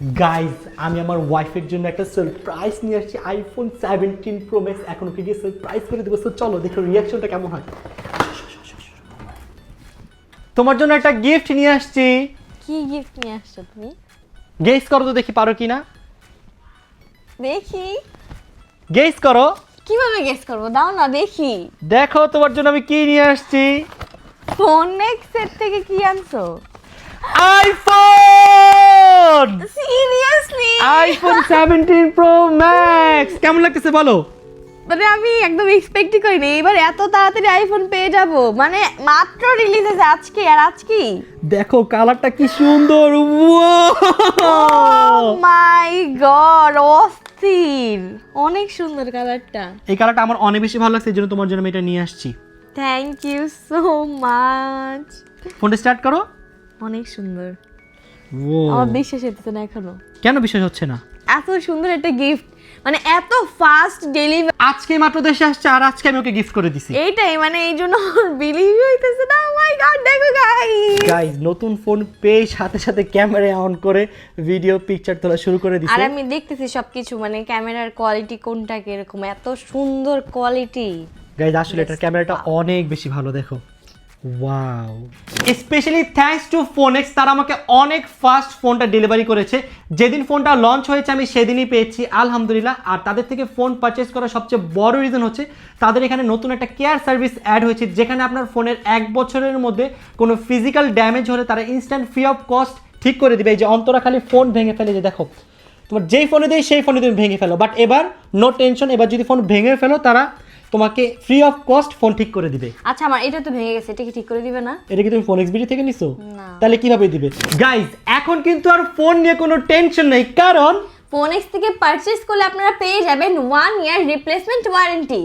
Guys আমি আমার ওয়াইফের জন্য একটা সারপ্রাইজ নিয়ে আসছি আইফোন সেভেন্টিন প্রো ম্যাক্স এখন ওকে গিয়ে সারপ্রাইজ করে দেবো? So, চলো দেখো রিয়াকশনটা কেমন হয়। তোমার জন্য একটা গিফট নিয়ে আসছি। কি গিফট নিয়ে আসছো তুমি? গেস করো তো দেখি পারো কিনা দেখি। গেস করো। কীভাবে গেস করব? দাও না দেখি। দেখো তোমার জন্য আমি কি নিয়ে আসছি। ফোন নেক্সের থেকে কি আনছো? IPhone seriously iPhone seventeen Pro Max কেমন লাগতেছে বলো? মানে আমি একদম এক্সপেক্টই করিনি। এবার এত তাড়াতাড়ি আইফোন পেয়ে যাব। মানে মাত্র রিলিজ হয়েছে আজকে। আর আজকেই দেখো কালারটা কি সুন্দর। Wow! মাই গড অস্থির। অনেক সুন্দর কালারটা এই কালারটা আমার অনেক বেশি ভালো লাগছে এই জন্য তোমার জন্য আমি এটা নিয়ে আসছি। থ্যাংক ইউ সো মাচ ফোনটা স্টার্ট করো। অনেক সুন্দর। ও আমার বিশ্বাস হচ্ছে না এখনও। কেন বিশ্বাস হচ্ছে না? এত সুন্দর একটা গিফট মানে এত ফাস্ট ডেলিভারি আজকে মাত্র দেশে আসছে আর আজকে আমি ওকে গিফট করে দিছি। এইটাই মানে এই জন্য বিলিভ হইতেছে না। মাই গড দেখো গাইস গাইজ নতুন ফোন পেয়ে সাথে সাথে ক্যামেরা অন করে ভিডিও পিকচার তোলা শুরু করে আর আমি দেখতেছি সবকিছু মানে ক্যামেরার কোয়ালিটি কোনটা কীরকম এত সুন্দর কোয়ালিটি গাইজ আসলে এটার ক্যামেরাটা অনেক বেশি ভালো দেখো। ওয়াও স্পেশালি থ্যাঙ্কস টু ফোনেক্স তারা আমাকে অনেক ফাস্ট ফোনটা ডেলিভারি করেছে। যেদিন ফোনটা লঞ্চ হয়েছে, আমি সেদিনই পেয়েছি, আলহামদুলিল্লাহ। আর তাদের থেকে ফোন পারচেস করার সবচেয়ে বড় রিজন হচ্ছে, তাদের এখানে নতুন একটা কেয়ার সার্ভিস অ্যাড হয়েছে, যেখানে আপনার ফোনের এক বছরের মধ্যে কোনো ফিজিক্যাল ড্যামেজ হলে তারা ইনস্ট্যান্ট ফ্রি অফ কস্ট ঠিক করে দিবে। এই যে অন্তরা খালি ফোন ভেঙে ফেলে যে, দেখো, তোমার যেই ফোনে দেয় সেই ফোনে তুমি ভেঙে ফেলো। বাট এবার নো টেনশন এবার যদি ফোন ভেঙে ফেলো, তারা তোমাকে ফ্রি অফ কস্ট ফোন ঠিক করে দিবে। আচ্ছা আমার এটা তো ভেঙে গেছে এটা কি ঠিক করে দিবে না? এটা কি তুমি ফোন এক্সবিডি থেকে নিছো? না। তাহলে কীভাবে দিবে? গাইস এখন কিন্তু আর ফোন নিয়ে কোনো টেনশন নেই কারণ ফোন এক্স থেকে পারচেজ করলে আপনারা পেয়ে যাবেন ওয়ান ইয়ার রিপ্লেসমেন্ট ওয়ারেন্টি